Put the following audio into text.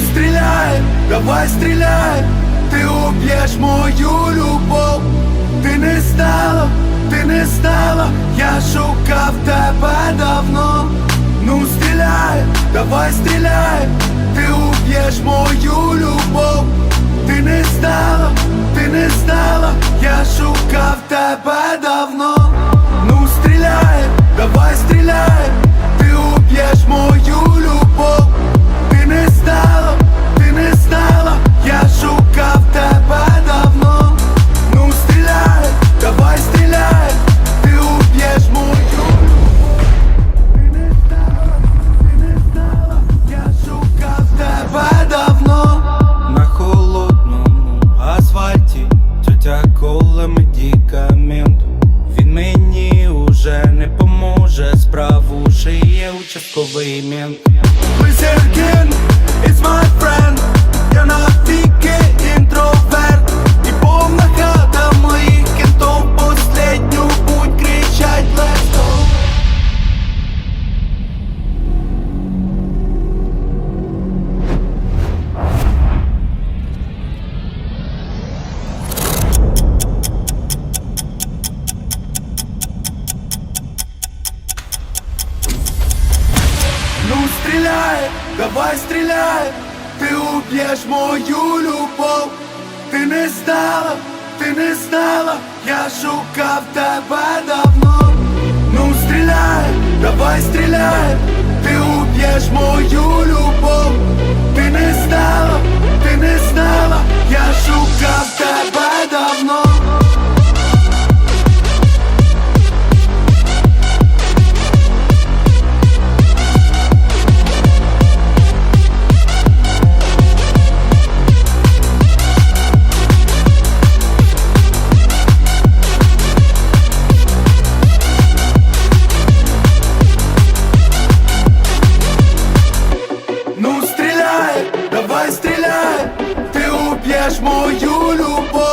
Стріляй, давай стріляй, ти уб'єш мою любов, ти не стала, ти не стала, я шукав тебе давно. Ну стріляй, давай стріляй, ти уб'єш мою любов, ти не стала, ти не стала, я шукав тебе давно. шиє участковий мент Лизеркін, it's my friend Я навіки Давай стреляй, ты убьешь мою любов, ти не знала, ти не знала, я шукав тебе давно. Ну стріляй, давай стріляй, ти уб'єш мою любов, ти не знала. мою любов.